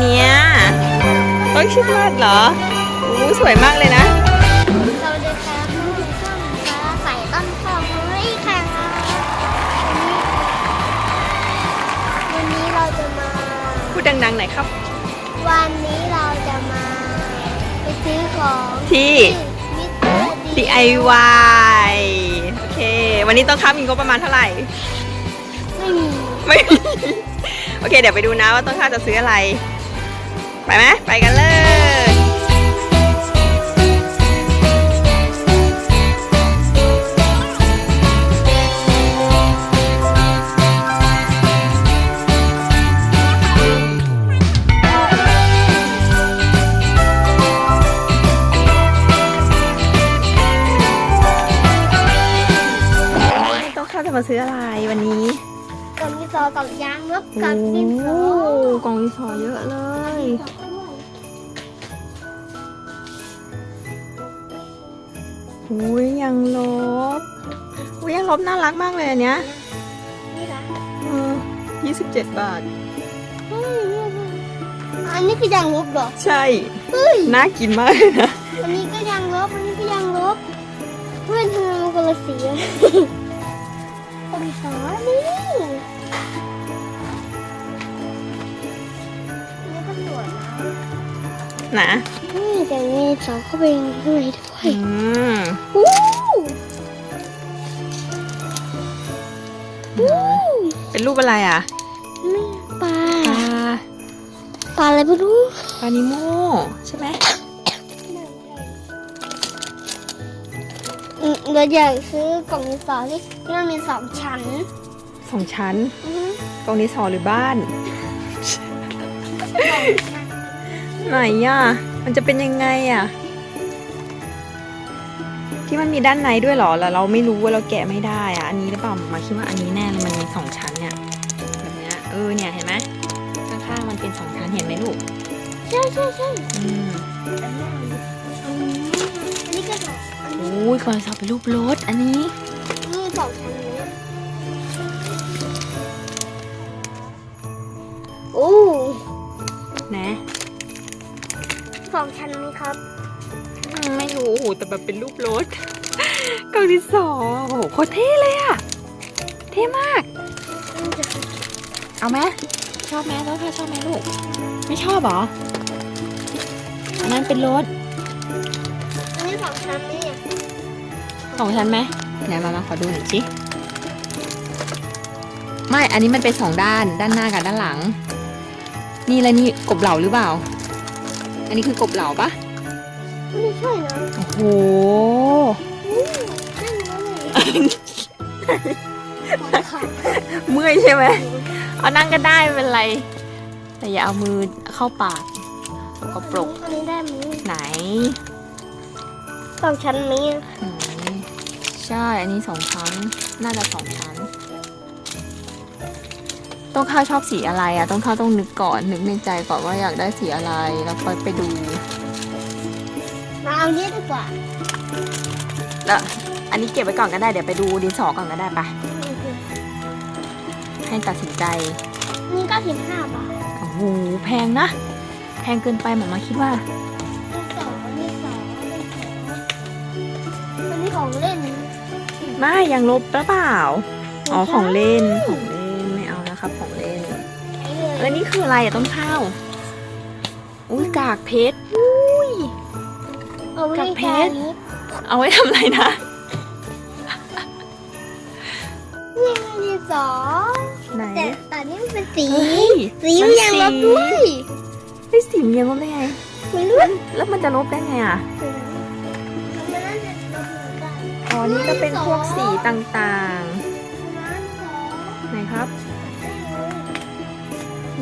เนี่ยต้นคริสต์มาสเหรอโอ้สวยมากเลยนะเราเดินทางเข้าช่องฟ้าใส่ต้นข้าวเฮ้ยค่ะวันนี้เราจะมา พูดดังๆหน่อยครับ วันนี้เราจะมาไปซื้อของที่มิสเตอร์ DIY โอเค วันนี้ต้องค้ามีงบประมาณเท่าไหร่ ไม่มี ไม่มี โอเค เดี๋ยวไปดูนะว่าต้นข้าวจะซื้ออะไร ไปไหมไปกันเลยต้นข้าวจะมาซื้ออะไรวันนี้กับมิซอกับยางลบกับมิซอ กล่องดินสอเยอะเลย อุ้ยยังลบ อุ้ยยังลบน่ารักมากเลยอันเนี้ยนี่นะยี่สิบเจ็ดบาทเฮ้ยอันนี้คือยางลบเหรอ ใช่เฮ้ยน่ากินมากเลยนะ อันนี้ก็ยางลบ อันนี้ก็ยางลบ เพื่อนเธอมันคนละสีเลยคนสอนี่นี่ นะนะนี่แต่มีสอเข้าไปข้างในด้วยอืมอู้อู้เป็นรูปอะไรอะนี่ปลาปลาปลาอะไรไม่รู้ปลานิโมใช่ไหมอืมเราอยากซื้อกล่องดินสอที่ที่มันมีสองชั้นสองชั้นอือฮึกล่องดินสอหรือบ้าน ไหนอะ มันจะเป็นยังไงอะ ที่มันมีด้านในด้วยเหรอ แล้วเราไม่รู้ว่าเราแกะไม่ได้อะ อันนี้หรือเปล่ามาคิดว่าอันนี้แน่เลยมันมีสองชั้นเนี่ยแบบเนี้ยเออเนี่ยเห็นไหมข้างๆมันเป็นสองชั้นเห็นไหมลูก ใช่ใช่ใช่อืมอันนี้ก็สองอันนี้โอ้ยกล่องดินสอเป็นรูปรถอันนี้ นี่สองชั้นนี้ องชั้นนี้ครับอืมไม่รู้โอ้โหแต่แบบเป็นรูปรถกล่องดินสอโอ้โหโคตรเท่เลยอะเท่มาก เอาไหมชอบไหมรถค่ะชอบไหมลูก ไม่ชอบเหรออันนั้นเป็นรถอันนี้สองชั้นนี่ของฉันไหมไหนมามาขอดูหน่อยสิไม่ อันนี้มันเป็นสองด้าน ด้านหน้ากับด้านหลัง นี่แล้วนี่กบเหล่าหรือเปล่า อันนี้คือกบเหล่าปะไม่ใช่นะโอ้โหอู้นั่นเลยค่ะเมื่อยใช่ไหมเอานั่งก็ได้ไม่เป็นไร แต่อย่าเอามือเข้าปากสกปรกอันนี้ได้ไหมไหนสองชั้นนี้อืมใช่ อันนี้สองชั้น น่าจะสองชั้น ต้องข้าวชอบสีอะไรอะต้องข้าวต้องนึกก่อนนึกในใจก่อนว่าอยากได้สีอะไรแล้วค่อยไปดูมาเอานี้ดีกว่าแล้วอันนี้เก็บไว้ก่อนก็ได้เดี๋ยวไปดูดินสอก่อนก็ได้ปะให้ตัดสินใจนี่ก็สิบห้าบาทโอ้โหแพงนะ แพงเกินไปหมามาคิดว่านี่สองนี่สองนี่สองอันนี้ของเล่น ไม่ยังลบหรือเปล่า อ๋อของเล่นของ ครับของเล่นแล้วนี่คืออะไรอะต้นข้าว อุ้ยกากเพชรอุ้ยเอาไว้กับเพชรนี้เอาไว้ทำอะไรนะนี่ไงนี่สองไหนแต่แต่นี่มันเป็นสีเฮ้ยสีมันยังลบด้วยเฮ้ยสีมันยังลบได้ไงไม่รู้แล้วมันจะลบได้ไงอะมันน่าจะลบเหมือนกันอ๋อนี่ก็เป็นพวกสีต่างน้ำสองๆไหนครับ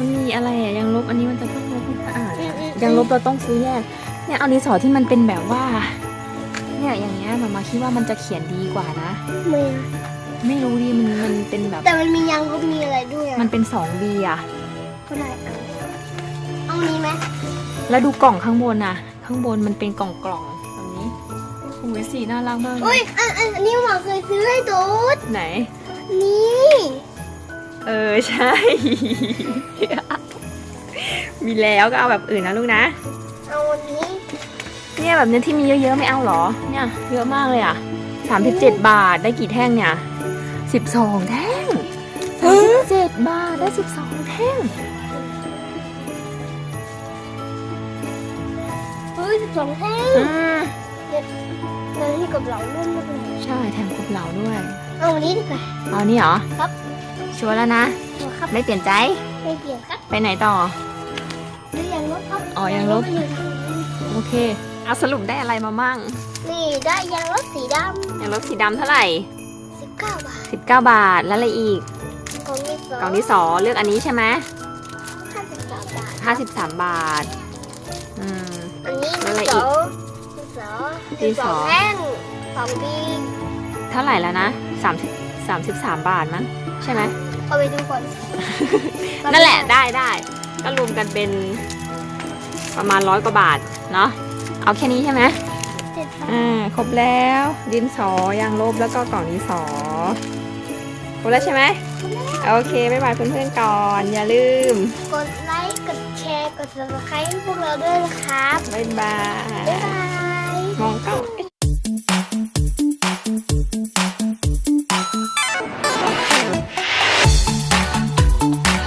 มันมีอะไรอะยังลบอันนี้มันจะต้องลบให้สะอาดอะยังลบเราต้องซื้อแยกเนี่ยเอาดินสอที่มันเป็นแบบว่า เนี่ยอย่างเงี้ยมามาคิดว่ามันจะเขียนดีกว่านะมือไม่รู้ดิมันมันเป็นแบบ แต่มันมียางลบมีอะไรด้วยอะมันเป็นสองบีอะก็ได้เอาเอานี้ไหมแล้วดูกล่องข้างบนน่ะข้างบนมันเป็นกล่องกล่องๆแบบนี้โอ้ยสีน่ารักมากเลอุ้ยยอันอันอันนี้หมอเคยซื้อให้ตูดไหนนี่ เออใช่ มีแล้วก็เอาแบบอื่นนะลูกนะ เอาวันนี้เนี่ยแบบเนี้ยที่มีเยอะๆไม่เอาเหรอ เนี่ยเยอะมากเลยอะสามสิบเจ็ดบาทได้กี่แท่งเนี่ยสิบสองแท่งสามสิบเจ็ดบาทได้สิบสองแท่งเฮ้ยสิบสองแท่งอืมเราที่กับเรารุ่นมากเลยใช่แถมกบเหลาด้วย เอาวันนี้ดีกว่าเอานี่เหรอ ครับ ชัวร์แล้วนะตัวครับไม่เปลี่ยนใจ ไม่เปลี่ยนครับไปไหนต่อ หรือยังลบครับอ๋อยังลบมันอยู่ทางนี้โอเคเอาสรุปได้อะไรมามั่งนี่ได้ยางลบสีดอย่างลบสีดำเท่าไหร่ำสิบเก้าบาท19 บาท แล้วอะไรอีก กล่องที่สองกล่องที่สองเลือกอันนี้ใช่ไหมห้าสิบสามบาท53บาท อืม อันนี้แล้วอะไรสอีกองสองดินสอแท่งสองดีเท่าไหร่แล้วนะ30 33บาทมั้งใช่ไหม เอาไปดูก่อนนั่นแหละได้ได้ก็รวมกันเป็นประมาณร้อยกว่าบาทเนาะเอาแค่นี้ใช่ไหมเจ็ดบาทอ่าครบแล้วดินสอยางลบแล้วก็กล่องดินสอครบแล้วใช่ไหมโอเคบ๊ายบายเพื่อนๆก่อน อย่าลืม กดไลค์ กดแชร์ กด subscribe ให้พวกเราด้วยนะครับ บ๊ายบาย บ๊ายบาย มองกล้อง